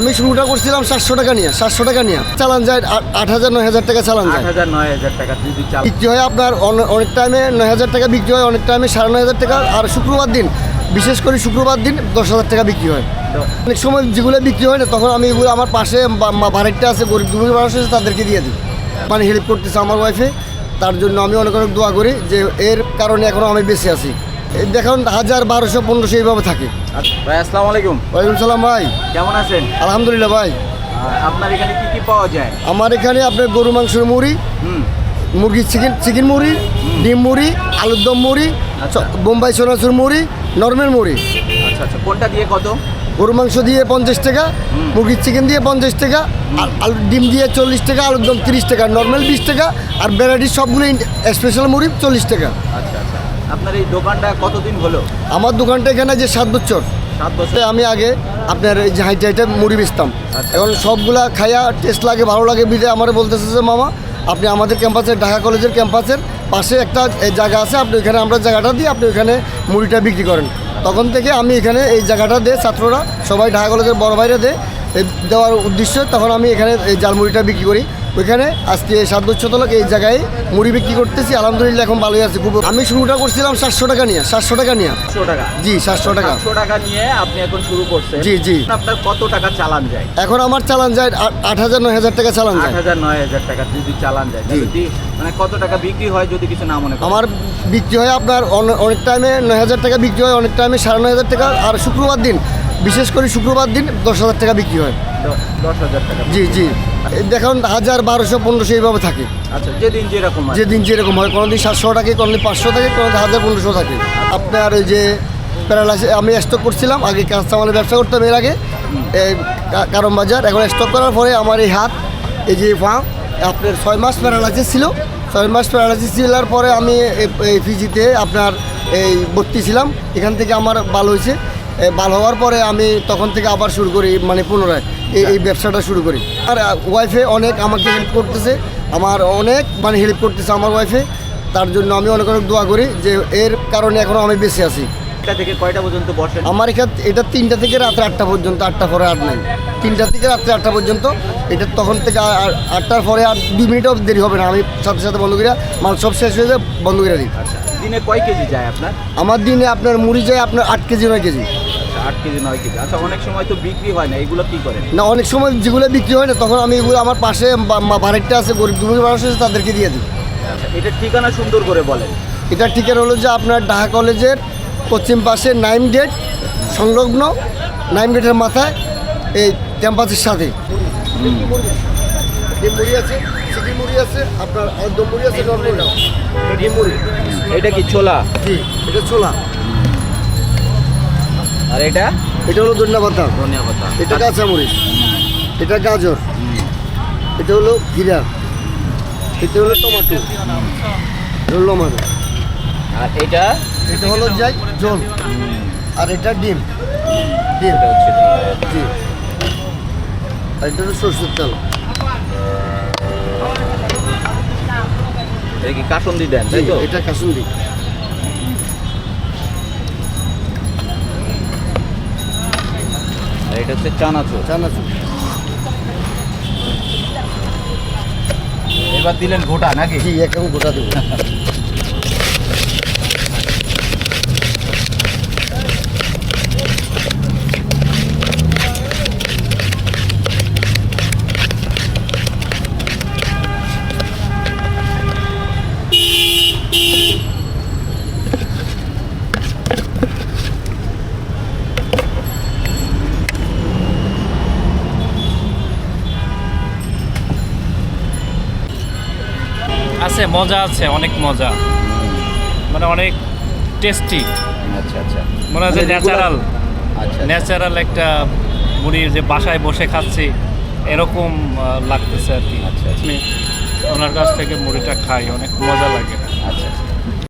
আমি শুরুটা করছিলাম সাতশো টাকা নিয়ে সাতশো টাকা নিয়ে। চালান যায় আট- আট হাজার নয় হাজার টাকা চালান যায়। হাজার নয় হাজার টাকা বিক্রি হয় আপনার অনেক টাইমে নয় হাজার টাকা বিক্রি হয় অনেক টাইমে সাড়ে নয় হাজার টাকা। আর শুক্রবার দিন বিশেষ করে শুক্রবার দিন দশ হাজার টাকা বিক্রি হয়। অনেক সময় যেগুলো বিক্রি হয় না তখন আমি এগুলো আমার পাশে বাড়িটা আছে গরিব দুর্গী মানুষ আছে তাদেরকে দিয়ে দিই। মানে হেল্প করতেছে আমার ওয়াইফে তার জন্য আমি অনেক অনেক দোয়া করি যে এর কারণে এখনও আমি বেঁচে আছি। দেখুন হাজার বারোশো পনেরোশো এইভাবে থাকে। আচ্ছা, ভাই আসসালামু আলাইকুম। ওয়ালাইকুম সালাম ভাই। কেমন আছেন? আলহামদুলিল্লাহ ভাই। আপনার এখানে কি কি পাওয়া যায়? আমার এখানে আপনার গরু মাংসের মুড়ি মুরগির চিকেন চিকেন মুড়ি ডিম মুড়ি আলুর দম মুড়ি আচ্ছা। বোম্বাই সোনাচুর মুড়ি নর্মাল মুড়ি। আচ্ছা আচ্ছা কোনটা দিয়ে কত? গরু মাংস দিয়ে পঞ্চাশ টাকা মুরগির চিকেন দিয়ে পঞ্চাশ টাকা আর আলু ডিম দিয়ে চল্লিশ টাকা আলুর দম তিরিশ টাকা নর্মাল বিশ টাকা আর ভ্যারাইটির সবগুলো স্পেশাল মুড়ি চল্লিশ টাকা। আচ্ছা আচ্ছা। আপনার এই দোকানটা কতদিন হলো? আমার দোকানটা এখানে যে সাত বছর। সাত বছর। আমি আগে আপনার এই যে হাইটে হাইটে মুড়ি বেচতাম। আচ্ছা। এখন সবগুলা খাইয়া টেস্ট লাগে ভালো লাগে বিদে আমার বলতেছে যে মামা আপনি আমাদের ক্যাম্পাসের ঢাকা কলেজের ক্যাম্পাসের পাশে একটা এই জায়গা আছে আপনি ওইখানে আমরা জায়গাটা দিই আপনি ওইখানে মুড়িটা বিক্রি করেন। তখন থেকে আমি এখানে এই জায়গাটা দিয়ে ছাত্ররা সবাই ঢাকা কলেজের বড় ভাইরা দেয় দেওয়ার উদ্দেশ্য তখন আমি এখানে এই জাল মুড়িটা বিক্রি করি। ওইখানে আজকে সাত বছর তলক এই জায়গায় মুড়ি বিক্রি করতেছি আলহামদুলিল্লাহ এখন ভালোই আছে। খুব আমি শুরুটা করছিলাম সাতশো টাকা নিয়ে সাতশো টাকা নিয়ে। টাকা। জি সাতশো টাকা। সাতশো টাকা নিয়ে আপনি এখন শুরু করছেন। জি, জি। আপনার কত টাকা চালান যায়? এখন আমার চালান যায় আট- হাজার নয় হাজার টাকা চালান আট যায় হাজার নয় হাজার টাকা যদি চালান যায়। যদি মানে কত টাকা বিক্রি হয় যদি কিছু না মনে আমার বিক্রি হয় আপনার অনেক টাইমে নয় হাজার টাকা বিক্রি হয় অনেক টাইমে সাড়ে নয় হাজার টাকা। আর শুক্রবার দিন বিশেষ করে শুক্রবার দিন দশ হাজার টাকা বিক্রি হয়। দশ হাজার টাকা জি জি। দেখুন হাজার বারোশো পনেরোশো এইভাবে থাকে। আচ্ছা যেদিন যেরকম যেদিন যেরকম হয় কোনো দিন সাতশো থাকে কোনো দিন পাঁচশো থাকে কোনো দিন হাজার পনেরোশো থাকে। আপনার ওই যে প্যারালাইসিস আমি স্টক করছিলাম আগে কাঁচামালের ব্যবসা করতাম এর আগে। এই কা- বাজার এখন স্টক করার পরে আমার এই হাত এই যে পা আপনার ছয় মাস প্যারালাইসিস ছিল। ছয় মাস প্যারালাইসিস ছিলার পরে আমি এই- ফিজিতে আপনার এই ভর্তি ছিলাম। এখান থেকে আমার ভালো হয়েছে। ভালো হওয়ার পরে আমি তখন থেকে আবার শুরু করি মানে পুনরায়। এই এই ব্যবসাটা শুরু করি। আর ওয়াইফে অনেক আমাকে হেল্প করতেছে। আমার অনেক মানে হেল্প করতেছে আমার ওয়াইফে তার জন্য আমি অনেক অনেক দোয়া করি যে এর কারণে এখনও আমি বেঁচে আছি। থেকে কয়টা পর্যন্ত বসেন? আমার এখানে এটা তিনটা থেকে রাত্রে আটটা পর্যন্ত আটটা পরে আট নাই। তিনটা থেকে রাত্রে আটটা পর্যন্ত। এটা তখন থেকে আটটার পরে আর দুই মিনিটও দেরি হবে না। আমি সাথে সাথে বন্ধ করি মাল সব শেষ হয়ে যায় বন্ধ করে দিই। আচ্ছা দিনে কয় কেজি যায় আপনার? আমার দিনে আপনার মুড়ি যায় আপনার আট কেজি নয় কেজি। আট কেজি নয় কেজি। আচ্ছা অনেক সময় তো বিক্রি হয় না এগুলো কি করেন? না অনেক সময় যেগুলো বিক্রি হয় না তখন আমি এগুলো আমার পাশে বাড়িটা আছে গরিব দুর্গী মানুষ আছে তাদেরকে দিয়ে দিই। আচ্ছা এটার ঠিকানা সুন্দর করে বলেন। এটা ঠিকানা হলো যে আপনার ঢাকা কলেজের পশ্চিম পাশে নাইম গেট সংলগ্ন নাইম গেটের মাথায় এই ক্যাম্পাসের সাথে। মুড়ি আছে চিকেন মুড়ি আছে আপনার দম মুড়ি আছে নর্মাল এটা কি ছোলা? জি এটা ছোলা। আর এটা? এটা হলো ধনিয়া পাতা। ধনিয়া পাতা। এটা কাঁচামরিচ। এটা গাজর। এটা হলো ঘিরা এটা হলো টমাটো। হলো আর এটা? এটা হলো যাই জল। আর এটা ডিম। ডিম। হচ্ছে জি। আর এটা হলো সরষের তেল। এটা কি কাসন্দি দেন তাই তো? এটা কাসুন্দি। এটা হচ্ছে চানাচুর। চানাচুর। এবার দিলেন গোটা নাকি? জি এখন গোটা দেবো। আছে মজা আছে অনেক মজা। মানে অনেক টেস্টি আচ্ছা আচ্ছা। মনে হয় যে মানে ন্যাচারাল আচ্ছা ন্যাচারাল একটা মুড়ি যে বাসায় বসে খাচ্ছি এরকম লাগতেছে আর কি। আচ্ছা, আচ্ছা। ওনার কাছ থেকে মুড়িটা খাই অনেক মজা লাগে। আচ্ছা আচ্ছা।